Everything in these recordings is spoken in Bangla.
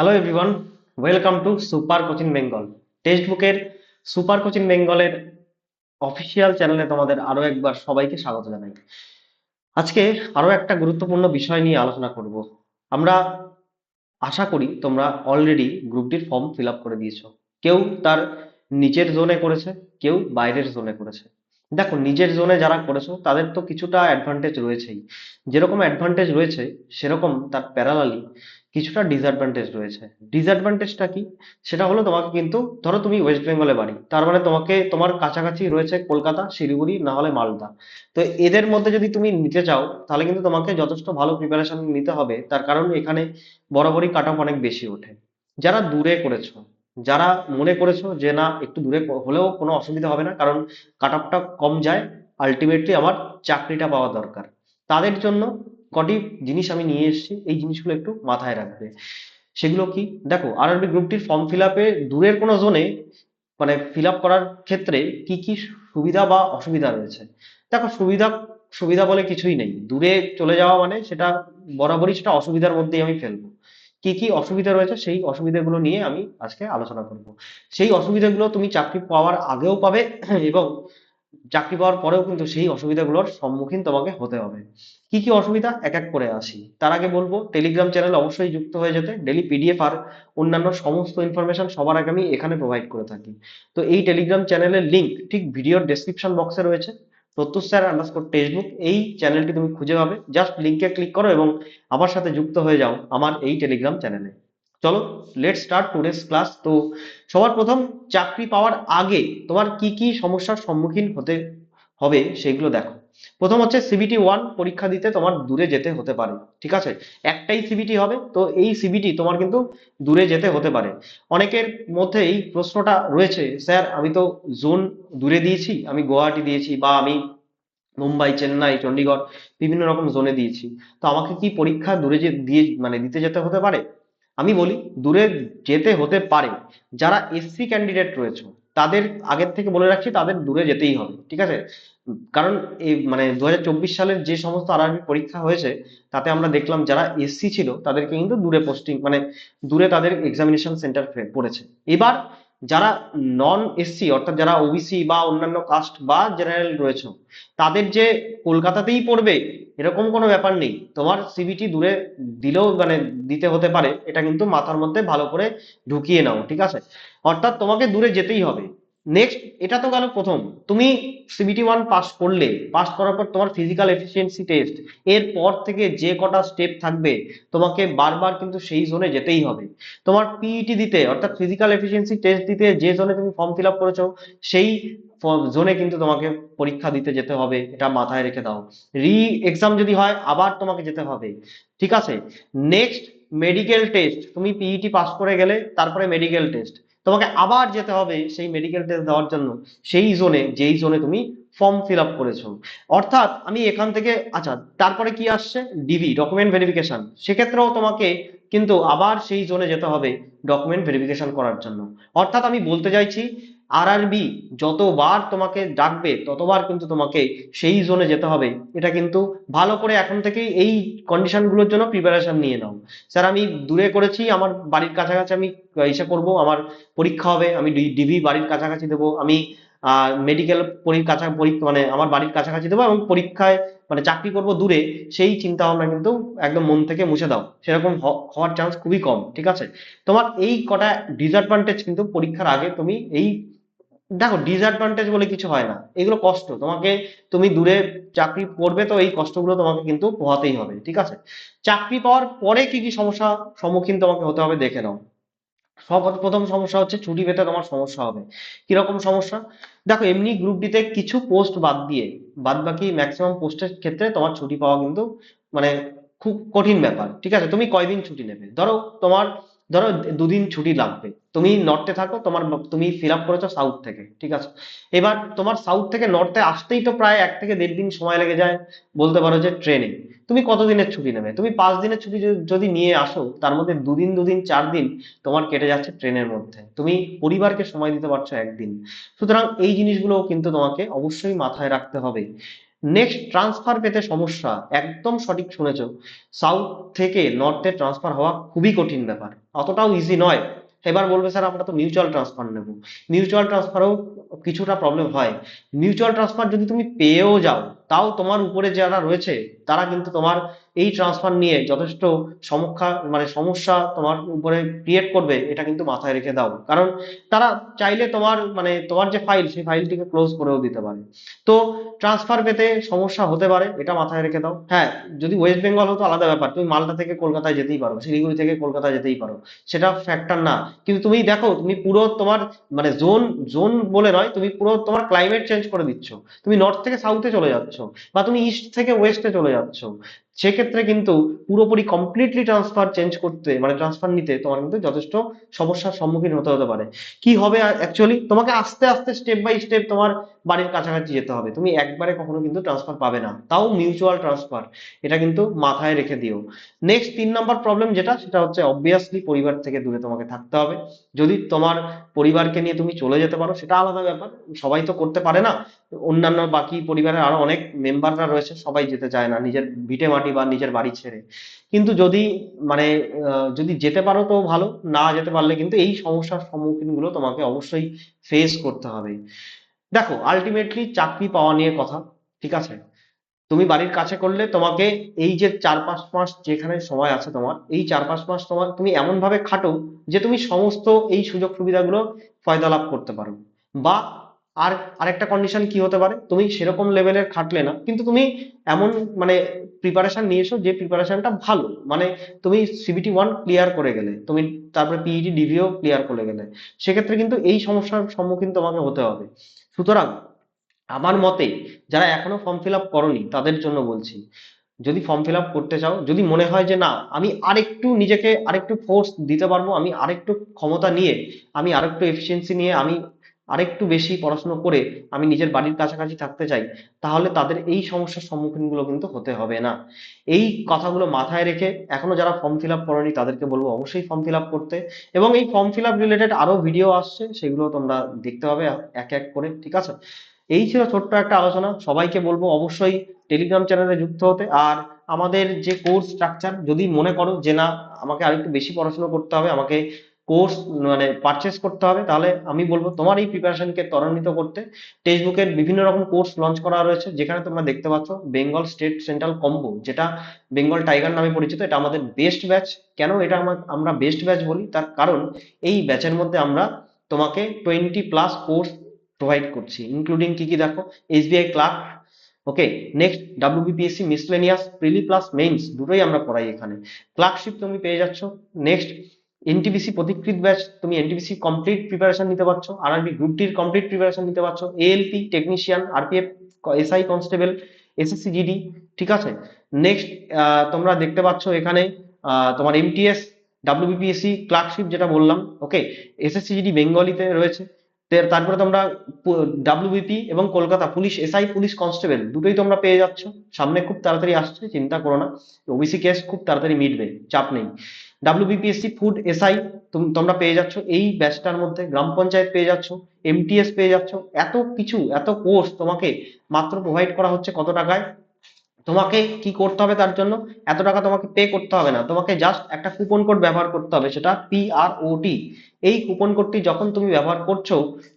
Hello everyone welcome to super coaching Bengal text বুকের সুপার কোচিং বেঙ্গলের অফিসিয়াল চ্যানেলে তোমাদের আরও একবার সবাইকে স্বাগত জানাই। আজকে আরও একটা গুরুত্বপূর্ণ বিষয় নিয়ে আলোচনা করব। আমরা আশা করি তোমরা অলরেডি গ্রুপটির ফর্ম ফিল আপ করে দিয়েছ। কেউ তার নিচের জোনে করেছে, কেউ বাইরের জোনে করেছে। দেখো, নিজের জোনে যারা করেছ, তাদের তো কিছুটা অ্যাডভান্টেজ রয়েছেই। যেরকম অ্যাডভান্টেজ রয়েছে, সেরকম তার প্যারালালি কিছুটা ডিসঅ্যাডভান্টেজ রয়েছে। ডিসঅ্যাডভান্টেজটা কি? সেটা হলো তোমাকে কিন্তু, ধরো তুমি ওয়েস্ট বেঙ্গলে বাড়ি, তার মানে তোমাকে, তোমার কাছাকাছি রয়েছে কলকাতা, শিলিগুড়ি, না হলে মালদা। তো এদের মধ্যে যদি তুমি নিতে চাও, তাহলে কিন্তু তোমাকে যথেষ্ট ভালো প্রিপারেশন নিতে হবে। তার কারণ এখানে বরাবরই কাট অফ অনেক বেশি ওঠে। যারা দূরে করেছ যারা মনে করেছ যে না, একটু দূরে হলেও কোনো অসুবিধা হবে না, কারণ কাট অফটা কম যায় আলটিমেটলি আমার চাকরিটা পাওয়া দরকার। তাদের জন্য কটি জিনিস আমি নিয়ে এসেছি, এই জিনিসগুলো একটু মাথায় রাখবে। সেগুলো কি? দেখো আরআরবি গ্রুপটির ফর্ম ফিল আপে দূরের কোনো জোনে মানে ফিল আপ করার ক্ষেত্রে কি কি সুবিধা বা অসুবিধা রয়েছে? দেখো, সুবিধা সুবিধা বলে কিছুই নেই। দূরে চলে যাওয়া মানে সেটা বরাবরই সেটা অসুবিধার মধ্যেই আমি ফেলব। কি কি অসুবিধা রয়েছে সেই অসুবিধাগুলো নিয়ে আমি আজকে আলোচনা করব। সেই অসুবিধাগুলো তুমি চাকরি পাওয়ার আগেও পাবে এবং চাকরি পাওয়ার পরেও কিন্তু সেই অসুবিধাগুলোর সম্মুখীন তোমাকে হতে হবে। কি কি অসুবিধা? এক এক করে আসি। তার আগে বলব টেলিগ্রাম চ্যানেল অবশ্যই যুক্ত হয়ে যেতে। ডেলি পিডিএফ আর অন্যান্য সমস্ত ইনফরমেশন সবার আগে আমি এখানে প্রোভাইড করে থাকি। তো এই টেলিগ্রাম চ্যানেলের লিংক ঠিক ভিডিওর ডেসক্রিপশন বক্সে রয়েছে। প্রত্যুষ স্যার আন্ডারস্কোর টেক্সটবুক এই চ্যানেলটি তুমি খুঁজে পাবে। জাস্ট লিঙ্কে ক্লিক করো এবং আমার সাথে যুক্ত হয়ে যাও আমার এই টেলিগ্রাম চ্যানেলে চলো লেট স্টার্ট টুডেস ক্লাস তো সবার প্রথম, চাকরি পাওয়ার আগে তোমার কি কি সমস্যার সম্মুখীন হতে হবে সেগুলো দেখো। প্রথম হচ্ছে সিবিটি ওয়ান পরীক্ষা দিতে তোমার দূরে যেতে হতে পারে, ঠিক আছে? একটাই সিবিটি হবে, তো এই সিবিটি তোমার কিন্তু দূরে যেতে হতে পারে। অনেকের মধ্যে এই প্রশ্নটা রয়েছে, স্যার, আমি তো জোন দূরে দিয়েছি, আমি গুয়াহাটি দিয়েছি বা আমি মুম্বাই, চেন্নাই চণ্ডীগড় বিভিন্ন রকম জোনে দিয়েছি। তো আমাকে কি পরীক্ষা দূরে যে দিয়ে মানে দিতে যেতে হতে পারে? আমি বলি, দূরে যেতে হতে পারে। যারা এসসি ক্যান্ডিডেট রয়েছে, তাদের আগের থেকে বলে রাখছি, তাদের দূরে যেতেই হবে, ঠিক আছে? কারণ এই মানে দু হাজার চব্বিশ সালের যে সমস্ত আরআরবি পরীক্ষা হয়েছে, তাতে আমরা দেখলাম যারা এসসি ছিল, তাদেরকে কিন্তু দূরে পোস্টিং মানে দূরে তাদের এক্সামিনেশন সেন্টার পড়েছে। এবার যারা নন এসসি অর্থাৎ যারা ওবিসি বা অন্যান্য কাস্ট বা জেনারেল রয়েছে, তাদের যে কলকাতাতেই পড়বে, এরকম কোনো ব্যাপার নেই। তোমার সিবিটি দূরে দিলেও মানে দিতে হতে পারে, এটা কিন্তু মাথার মধ্যে ভালো করে ঢুকিয়ে নাও, ঠিক আছে? অর্থাৎ তোমাকে দূরে যেতেই হবে। নেক্সট এটা তো গেল প্রথম। তুমি সিবিটি ওয়ান পাস করলে পাস করার পর তোমার ফিজিক্যাল এফিসিয়েন্সি টেস্ট এর পর থেকে যে কটা স্টেপ থাকবে, তোমাকে বারবার কিন্তু সেই জোনে যেতেই হবে। তোমার পিইটি দিতে, অর্থাৎ ফিজিক্যাল এফিসিয়েন্সি টেস্ট দিতে যে জোনে তুমি ফর্ম ফিল আপ করেছ, সেই জোনে কিন্তু তোমাকে পরীক্ষা দিতে যেতে হবে, এটা মাথায় রেখে দাও। রি এক্সাম যদি হয়, আবার তোমাকে যেতে হবে। ঠিক আছে? নেক্সট মেডিকেল টেস্ট তুমি পিইটি পাস করে গেলে, তারপরে মেডিকেল টেস্ট তোমাকে আবার যেতে হবে সেই মেডিকেল টেস্ট দেওয়ার জন্য। সেই জোনে যেই জোনে তুমি ফর্ম ফিল আপ করেছ। অর্থাৎ আমি এখান থেকে আচ্ছা তারপরে কি আসছে? ডিবি ডকুমেন্ট ভেরিফিকেশন সেক্ষেত্রেও তোমাকে কিন্তু আবার সেই জোনে যেতে হবে ডকুমেন্ট ভেরিফিকেশন করার জন্য। অর্থাৎ আমি বলতে চাইছি আরআরবি যতবার তোমাকে ডাকবে, ততবার কিন্তু তোমাকে সেই জোনে যেতে হবে। এটা কিন্তু ভালো করে এখন থেকেই এই কন্ডিশনগুলোর জন্য প্রিপারেশন নিয়ে নাও। স্যার আমি দূরে করেছি, আমার বাড়ির কাছাকাছি আমি ইসে করব, আমার পরীক্ষা হবে, আমি ডিবি বাড়ির কাছাকাছি দেবো, আমি মেডিকেল কাছা, পরীক্ষা মানে আমার বাড়ির কাছাকাছি দেবো এবং পরীক্ষায় মানে চাকরি করব দূরে, সেই চিন্তা ভাবনা কিন্তু একদম মন থেকে মুছে দাও। সেরকম হওয়ার চান্স খুবই কম, ঠিক আছে? তোমার এই কটা ডিসঅ্যাডভান্টেজ কিন্তু পরীক্ষার আগে তুমি এই দেখো ডিসঅ্যাডভান্টেজ বলে কিছু হয় না। এগুলো কষ্ট। তোমাকে, তুমি দূরে চাকরি করবে তো এই কষ্টগুলো তোমাকে কিন্তু পোহাতেই হবে, ঠিক আছে? চাকরি পাওয়ার পরে কি কি সমস্যা সম্মুখীন তোমাকে হতে হবে দেখে নাও। প্রথম সমস্যা হচ্ছে ছুটি পেতে তোমার সমস্যা হবে। কীরকম সমস্যা? দেখো, এমনি গ্রুপ ডিতে কিছু পোস্ট বাদ দিয়ে, বাদ বাকি ম্যাক্সিমাম পোস্টের ক্ষেত্রে তোমার ছুটি পাওয়া কিন্তু মানে খুব কঠিন ব্যাপার, ঠিক আছে? তুমি কয়দিন ছুটি নেবে? ধরো তোমার ধরো দুদিন ছুটি লাগবে। তুমি নর্থে থাকো, তোমার তুমি ফিল আপ করেছ সাউথ থেকে, ঠিক আছে? এবার তোমার সাউথ থেকে নর্থে আসতেই তো প্রায় এক থেকে দেড় দিন সময় লেগে যায়, বলতে পারো যে ট্রেনে তুমি কতদিনের ছুটি নেবে? তুমি পাঁচ দিনের ছুটি যদি নিয়ে আসো, তার মধ্যে দুদিন দুদিন, চার দিন তোমার কেটে যাচ্ছে ট্রেনের মধ্যে। তুমি পরিবারকে সময় দিতে পারছ একদিন। সুতরাং এই জিনিসগুলো কিন্তু তোমাকে অবশ্যই মাথায় রাখতে হবে। নেক্সট ট্রান্সফার পেতে সমস্যা। একদম সঠিক শুনেছ। সাউথ থেকে নর্থে ট্রান্সফার হওয়া খুবই কঠিন ব্যাপার। অতটাও ইজি নয়। এবার বলবে স্যার, আমরা তো মিউচুয়াল ট্রান্সফার নেব। মিউচুয়াল ট্রান্সফারেও কিছুটা প্রবলেম হয়। মিউচুয়াল ট্রান্সফার যদি তুমি পেয়েও যাও তাও তোমার উপরে যারা রয়েছে, তারা কিন্তু তোমার এই ট্রান্সফার নিয়ে যথেষ্ট সমস্যা মানে সমস্যা তোমার উপরে ক্রিয়েট করবে, এটা কিন্তু মাথায় রেখে দাও। কারণ তারা চাইলে তোমার মানে তোমার যে ফাইল সেই ফাইলটিকে ক্লোজ করেও দিতে পারে। তো ট্রান্সফার পেতে সমস্যা হতে পারে, এটা মাথায় রেখে দাও। হ্যাঁ যদি ওয়েস্ট বেঙ্গল হতো, আলাদা ব্যাপার। তুমি মালদা থেকে কলকাতায় যেতেই পারো, শিলিগুড়ি থেকে কলকাতায় যেতেই পারো। সেটা ফ্যাক্টর না। কিন্তু তুমি দেখো, তুমি পুরো তোমার মানে জোন জোন বলে নয়, তুমি পুরো তোমার ক্লাইমেট চেঞ্জ করে দিচ্ছ। তুমি নর্থ থেকে সাউথে চলে যাচ্ছ। বা তুমি ইস্ট থেকে ওয়েস্টে চলে যাচ্ছ? সেক্ষেত্রে কিন্তু পুরোপুরি কমপ্লিটলি ট্রান্সফার চেঞ্জ করতে মানে ট্রান্সফার নিতে তোমার কিন্তু যথেষ্ট সমস্যার সম্মুখীন হতে হতে পারে। কি হবে অ্যাকচুয়ালি তোমাকে আস্তে আস্তে স্টেপ বাই স্টেপ তোমার বাড়ির কাছাকাছি যেতে হবে। তুমি একবারে কখনো কিন্তু ট্রান্সফার পাবে না। তাও মিউচুয়াল ট্রান্সফার এটা কিন্তু মাথায় রেখে দিও। নেক্সট তিন নম্বর প্রবলেম যেটা, সেটা হচ্ছে অবভিয়াসলি পরিবার থেকে দূরে তোমাকে থাকতে হবে। যদি তোমার পরিবারকে নিয়ে তুমি চলে যেতে পারো, সেটা আলাদা ব্যাপার। সবাই তো করতে পারে না। অন্যান্য বাকি পরিবারের আরও অনেক মেম্বাররা রয়েছে, সবাই যেতে চায় না। নিজের ভিটে মাটি বা নিজের বাড়ি ছেড়ে। কিন্তু যদি মানে যদি যেতে পারো তো ভালো, না যেতে পারলে কিন্তু এই সমস্যার সম্মুখীনগুলো তোমাকে অবশ্যই ফেস করতে হবে। দেখো আলটিমেটলি চাকরি পাওয়া নিয়ে কথা, ঠিক আছে? তুমি বাড়ির কাছে করলে তোমাকে এই যে চার পাঁচ মাস যেখানে সময় আছে তোমার, এই চার পাঁচ মাস তোমার তুমি এমন ভাবে খাটো যে তুমি সমস্ত এই সুযোগ সুবিধাগুলো ফয়দা লাভ করতে পারো। বা আর আরেকটা কন্ডিশন কি হতে পারে? তুমি সেরকম লেভেলের খাটলে না, কিন্তু তুমি এমন মানে প্রিপারেশন নিয়েছো যে প্রিপারেশনটা ভালো। মানে তুমি সিবিটি ওয়ান ক্লিয়ার করে গেলে, তুমি তারপরে পিইটি ডিভিও ক্লিয়ার করে গেলে, সেক্ষেত্রে কিন্তু এই সমস্যার সম্মুখীন তোমাকে হতে হবে। সুতরাং আমার মতে যারা এখনও ফর্ম ফিল আপ করনি, তাদের জন্য বলছি, যদি ফর্ম ফিল আপ করতে চাও, যদি মনে হয় যে না, আমি আরেকটু নিজেকে আরেকটু ফোর্স দিতে পারব, আমি আরেকটু ক্ষমতা নিয়ে, আমি আরেকটু এফিসিয়েন্সি নিয়ে, আমি আরেকটু বেশি পড়াশুনো করে আমি নিজের বাড়ির কাছাকাছি থাকতে চাই, তাহলে তাদের এই সমস্যার সম্মুখীনগুলো কিন্তু হতে হবে না। এই কথাগুলো মাথায় রেখে এখনও যারা ফর্ম ফিল আপ করেনি তাদেরকে বলব অবশ্যই ফর্ম ফিল আপ করতে। এবং এই ফর্ম ফিল আপ রিলেটেড আরও ভিডিও আসছে, সেগুলো তোমরা দেখতে হবে এক এক করে, ঠিক আছে? এই ছিল ছোট্ট একটা আলোচনা, সবাইকে বলব অবশ্যই টেলিগ্রাম চ্যানেলে যুক্ত হতে। আর আমাদের যে কোর্স স্ট্রাকচার যদি মনে করো যে না, আমাকে আরেকটু বেশি পড়াশোনা করতে হবে, আমাকে কোর্স মানে পারচেস করতে হবে, তাহলে আমি বলব তোমার এই প্রিপারেশনকে ত্বরান্বিত করতে টেক্সটবুকের বিভিন্ন রকম কোর্স লঞ্চ করা রয়েছে, যেখানে তোমরা দেখতে পাচ্ছ বেঙ্গল স্টেট সেন্ট্রাল কম্বো যেটা বেঙ্গল টাইগার নামে পরিচিত, এটা আমাদের বেস্ট ব্যাচ কেন এটা আমা- আমরা বেস্ট ব্যাচ বলি? তার কারণ এই ব্যাচের মধ্যে আমরা তোমাকে টোয়েন্টি প্লাস কোর্স প্রোভাইড করছি ইনক্লুডিং কি কি দেখো? SBI clerk okay next WBPSC miscellaneous prelim plus mains দুটোই আমরা পড়াই এখানে। ক্লার্কশিপ তুমি পেয়ে যাচ্ছ। নেক্সট এনটিপিসি প্রতিকৃত ব্যাচ তুমি এনটিপিসি কমপ্লিট প্রিপারেশন নিতে পারছ আর আরআরবি গ্রুপ ডির কমপ্লিট প্রিপারেশন নিতে পারছ ALP technician RPF SI constable SSC GD ঠিক আছে? নেক্সট তোমরা দেখতে পাচ্ছ এখানে তোমার এমটিএস ডাব্লিউবিপিএসসি ক্লার্কশিপ যেটা বললাম ওকে এসএসসি জিডি বেঙ্গলিতে রয়েছে। তারপরে তোমরা ডাব্লিউবিপি এবং Kolkata police SI police constable দুটোই তোমরা পেয়ে যাচ্ছ। সামনে খুব তাড়াতাড়ি আসছে, চিন্তা করো না। ওবিসি কেস খুব তাড়াতাড়ি মিটবে, চাপ নেই। ডাব্লিউবিপিএসসি ফুড এসআই তোমরা পেয়ে যাচ্ছ। এই ব্যাচটার মধ্যে গ্রাম পঞ্চায়েত পেয়ে যাচ্ছ এমটিএস পেয়ে যাচ্ছ। এত কিছু, এত কোর্স তোমাকে মাত্র প্রোভাইড করা হচ্ছে কত টাকায়? তোমাকে কি করতে হবে তার জন্য? এত টাকা তোমাকে পে করতে হবে না। তোমাকে জাস্ট একটা কুপন কোড ব্যবহার করতে হবে, সেটা পিআরওটি এই কুপন কোডটি যখন তুমি ব্যবহার করছ,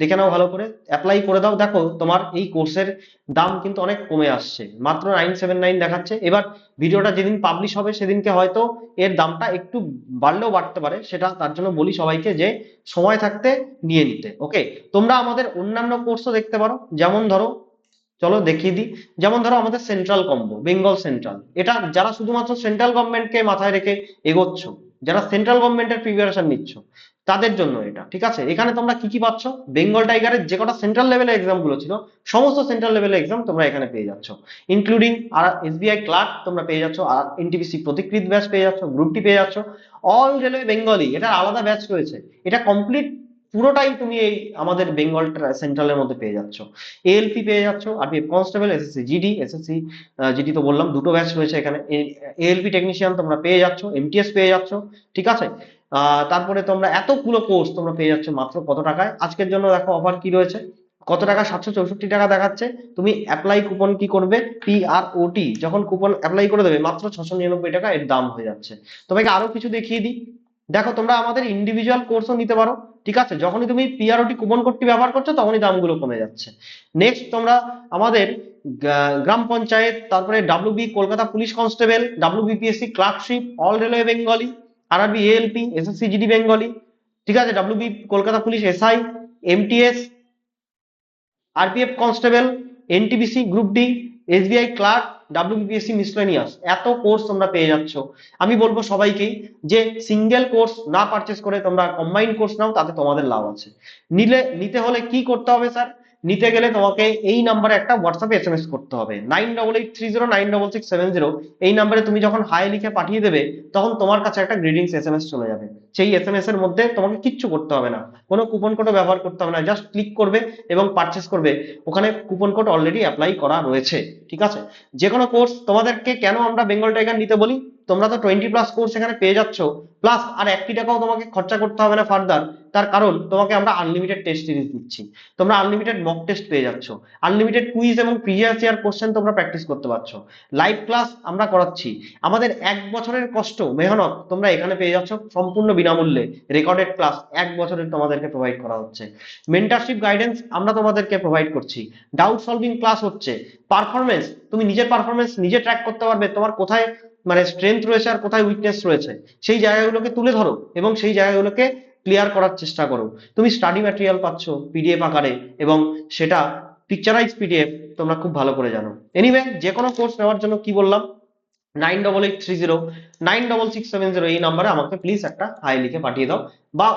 দেখে নাও ভালো করে অ্যাপ্লাই করে দাও। দেখো, তোমার এই কোর্সের দাম কিন্তু অনেক কমে আসছে। মাত্র নাইন সেভেন নাইন দেখাচ্ছে। এবার ভিডিওটা যেদিন পাবলিশ হবে, সেদিনকে হয়তো এর দামটা একটু বাড়লেও বাড়তে পারে। সেটা তার জন্য বলি সবাইকে যে, সময় থাকতে নিয়ে নিতে। ওকে তোমরা আমাদের অন্যান্য কোর্সও দেখতে পারো। যেমন ধরো চলো দেখিয়ে দিই। যেমন ধরো আমাদের সেন্ট্রাল কম্বো বেঙ্গল সেন্ট্রাল এটা যারা শুধুমাত্র সেন্ট্রাল গভর্নমেন্টকে মাথায় রেখে এগোচ্ছ, যারা সেন্ট্রাল গভর্নমেন্টের প্রিপারেশন নিচ্ছ, তাদের জন্য এটা, ঠিক আছে? এখানে তোমরা কি কি পাচ্ছ? বেঙ্গল টাইগারের যে কটা সেন্ট্রাল লেভেলের এক্সামগুলো ছিল, সমস্ত সেন্ট্রাল লেভেলের এক্সাম তোমরা এখানে পেয়ে যাচ্ছ। ইনক্লুডিং আর এসবিআই ক্লার্ক তোমরা পেয়ে যাচ্ছ, আর এনটিপিসি প্রতিকৃত ব্যাচ পেয়ে যাচ্ছ গ্রুপ ডি পেয়ে যাচ্ছ। অল রেলওয়ে বেঙ্গলি এটা আলাদা ব্যাচ রয়েছে। এটা কমপ্লিট পুরোটাই তুমি এই আমাদের বেঙ্গল সেন্ট্রালের মধ্যে পেয়ে যাচ্ছ। এএলপি পেয়ে যাচ্ছ RPF constable SSC GD SSC GD তো বললাম, দুটো ব্যাচ রয়েছে এখানে। এএলপি টেকনিশিয়ান তোমরা পেয়ে যাচ্ছ এমটিএস পেয়ে যাচ্ছ, ঠিক আছে? তারপরে তোমরা এতগুলো কোর্স তোমরা পেয়ে যাচ্ছ মাত্র কত টাকায়? আজকের জন্য দেখো অফার কি রয়েছে? কত টাকা? সাতশো চৌষট্টি টাকা দেখাচ্ছে। তুমি অ্যাপ্লাই কুপন কি করবে? পি আর ওটি যখন কুপন অ্যাপ্লাই করে দেবে, মাত্র ছশো নিরানব্বই টাকা এর দাম হয়ে যাচ্ছে। তোমাকে আরও কিছু দেখিয়ে দিই। দেখো, তোমরা আমাদের ইন্ডিভিজুয়াল কোর্সও নিতে পারো, ঠিক আছে? যখনই তুমি পিআরওটি কুপন কোডটি ব্যবহার করছ, তখনই দামগুলো কমে যাচ্ছে। নেক্সট তোমরা আমাদের গ্রাম পঞ্চায়েত, তারপরে WB Kolkata police constable WBPSC clerkship, all railway Bengali RRB ALP SSC GD Bengali, ঠিক আছে? WB Kolkata police SI MTS RPF constable NTBC group D SBI clerk WBPSC miscellaneous এত কোর্স তোমরা পেয়ে যাচ্ছ। আমি বলব সবাইকেই যে সিঙ্গেল কোর্স না পারচেস করে তোমরা কম্বাইন্ড কোর্স নাও, তাতে তোমাদের লাভ আছে। নিলে, নিতে হলে কি করতে হবে স্যার নিতে গেলে তোমাকে এই নাম্বারে একটা হোয়াটসঅ্যাপে এস এম এস করতে হবে। Nine double eight three zero nine double six seven zero এই নাম্বারে তুমি যখন হাই লিখে পাঠিয়ে দেবে, তখন তোমার কাছে একটা গ্রিডিংস এস চলে যাবে। সেই এস এম এস এর মধ্যে তোমাকে কিচ্ছু করতে হবে না। কোনো কুপন কোডও ব্যবহার করতে হবে না জাস্ট ক্লিক করবে এবং পারচেস করবে। ওখানে কুপন কোড অলরেডি অ্যাপ্লাই করা রয়েছে, ঠিক আছে? যে কোনো কোর্স তোমাদেরকে কেন আমরা বেঙ্গল টাইগার নিতে বলি? তোমরা তো টোয়েন্টি প্লাস কোর্স এখানে পেয়ে যাচ্ছ প্লাস আর একটি টাকাও তোমাকে খরচা করতে হবে না ফার্দার তার কারণ তোমাকে আমরা আনলিমিটেড টেস্ট সিরিজ দিচ্ছি। তোমরা আনলিমিটেড মক টেস্ট পেয়ে যাচ্ছ। আনলিমিটেড কুইজ এবং প্রিভিয়াস ইয়ার কোশ্চেন তোমরা প্র্যাকটিস করতে পারছ। লাইভ ক্লাস আমরা করাচ্ছি। আমাদের এক বছরের কষ্ট, মেহনত তোমরা এখানে পেয়ে যাচ্ছ সম্পূর্ণ বিনামূল্যে। রেকর্ডেড ক্লাস এক বছরের তোমাদেরকে প্রোভাইড করা হচ্ছে। মেন্টারশিপ গাইডেন্স আমরা তোমাদেরকে প্রোভাইড করছি। ডাউট সলভিং ক্লাস হচ্ছে। পারফরমেন্স তুমি নিজের পারফরমেন্স নিজে ট্র্যাক করতে পারবে। তোমার কোথায় মানে স্ট্রেংথ রয়েছে আর কোথায় উইকনেস রয়েছে, সেই জায়গাগুলোকে তুলে ধরো এবং সেই জায়গাগুলোকে ক্লিয়ার করার চেষ্টা করো। তুমি স্টাডি ম্যাটেরিয়াল পাচ্ছ পিডিএফ আকারে এবং সেটা পিকচারাইজ পিডিএফ তোমরা খুব ভালো করে জানো। এনিওয়ে যে কোনো কোর্স নেওয়ার জন্য কি বললাম? Nine double eight three zero nine double six seven zero এই নাম্বারে আমাকে প্লিজ একটা হাই লিখে পাঠিয়ে দাও বা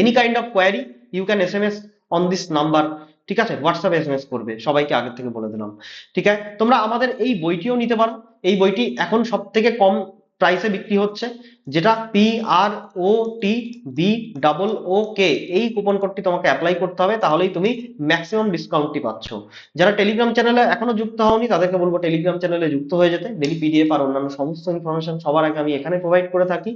any kind of query you can S M S on this number ঠিক আছে? হোয়াটসঅ্যাপে এস এম এস করবে, সবাইকে আগে থেকে বলে দিলাম। ঠিক আছে? তোমরা আমাদের এই বইটিও নিতে পারো। এই বইটি এখন সব থেকে কম প্রাইসে বিক্রি হচ্ছে, যেটা P R O T B double O K এই কুপন কোডটি তোমাকে অ্যাপ্লাই করতে হবে, তাহলেই তুমি ম্যাক্সিমাম ডিসকাউন্টটি পাচ্ছ। যারা টেলিগ্রাম চ্যানেলে এখনও যুক্ত হওনি, তাদেরকে বলব টেলিগ্রাম চ্যানেলে যুক্ত হয়ে যেতে। ডেলি পিডিএফ আর অন্যান্য সমস্ত ইনফরমেশন সবার আগে আমি এখানে প্রোভাইড করে থাকি।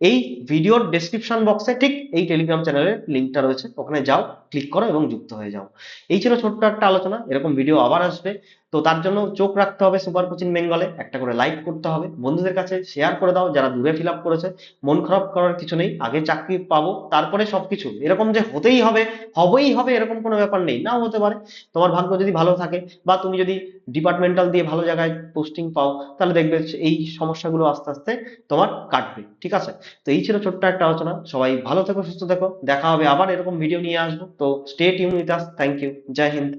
এই ভিডিওর ডেসক্রিপশন বক্সে ঠিক এই টেলিগ্রাম চ্যানেলের লিঙ্কটা রয়েছে। ওখানে যাও ক্লিক করো এবং যুক্ত হয়ে যাও। এই ছিল ছোট্ট একটা আলোচনা। এরকম ভিডিও আবার আসবে। তো তার জন্য চোখ রাখতে হবে সুপার কোচিং বেঙ্গলে, একটা করে লাইক করতে হবে। বন্ধুদের কাছে শেয়ার করে দাও, যারা দূরে ফিল করেছে। মন খারাপ করার কিছু নেই, আগে চাকরি পাবো, তারপরে সবকিছু। এরকম যে হতেই হবে, হবেই হবে, এরকম কোনো ব্যাপার নেই। নাও হতে পারে। তোমার ভাগ্য যদি ভালো থাকে, বা তুমি যদি ডিপার্টমেন্টাল দিয়ে ভালো জায়গায় পোস্টিং পাও, তাহলে দেখবে এই সমস্যাগুলো আস্তে আস্তে তোমার কাটবে। ঠিক আছে? তো এই ছিল ছোট্ট একটা আলোচনা। সবাই ভালো থেকো, সুস্থ থেকো। দেখা হবে আবার এরকম ভিডিও নিয়ে আসব। তো stay tune with us thank you Jai Hind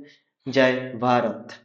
Jai Bharat